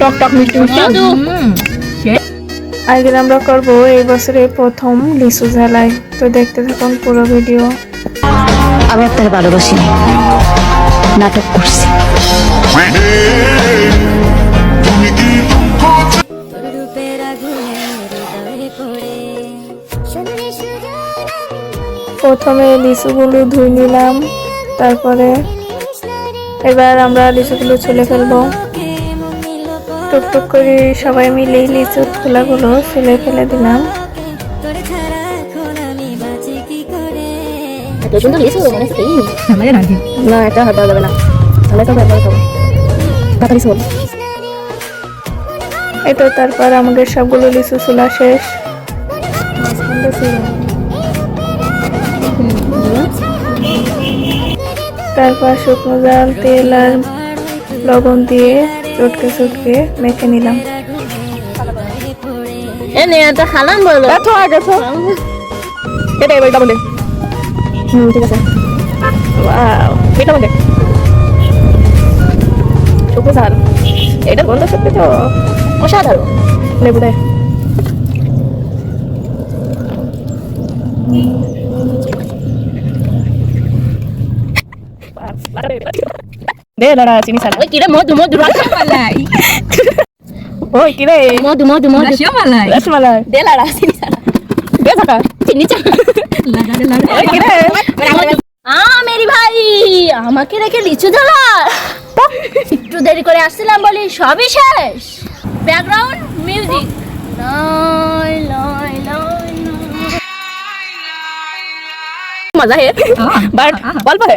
টক টক মিষ্টি মিষ্টি। আজকে আমরা করব এই বছরের প্রথম লিচু ঝালাই তো দেখতে থাকুন পুরো ভিডিও। আমি আপনার ভালোবাসি নাটক করছি। প্রথমে লিচুগুলো ধুয়ে নিলাম তারপরে এবার আমরা লিচুগুলো ছুলে ফেলব। টুকটুক করে সবাই মিলে লিচু খোলাগুলো ছুলে ফেলে দিলাম। লিচু মানে এই আমাদের রাখি। না এটা হাত যাবে না। তাহলে তো ব্যাপার খাব তাড়াতাড়ি শোন। এই তো তারপর আমাদের সবগুলো লিচু চুলা শেষ। তারপর শুকনো জাল তেল আর লবণ দিয়ে চটকে চটকে মেখে নিলাম। এ নে এটা খালাম বলো। এত আগে তো এটা এবার এটা বলে হুম ঠিক আছে। ওয়াও এটা বলে শুকনো এটা গন্ধ সত্যি তো অসাধারণ। লেবু দেয়। দে দাঁড়া চিনি সার ওই কিরে মধু মধু রসমালাই ওই কিরে মধু মধু মধু রসমালাই রসমালাই দে দাঁড়া চিনি সার দে দাঁড়া চিনি চা লাগা দে লাগা ওই কিরে আ মেরি ভাই আমাকে রেখে লিচু জ্বালা একটু দেরি করে আসছিলাম বলি সবই শেষ ব্যাকগ্রাউন্ড মিউজিক লয় লয় লয় মজা হে বাট অল্প হে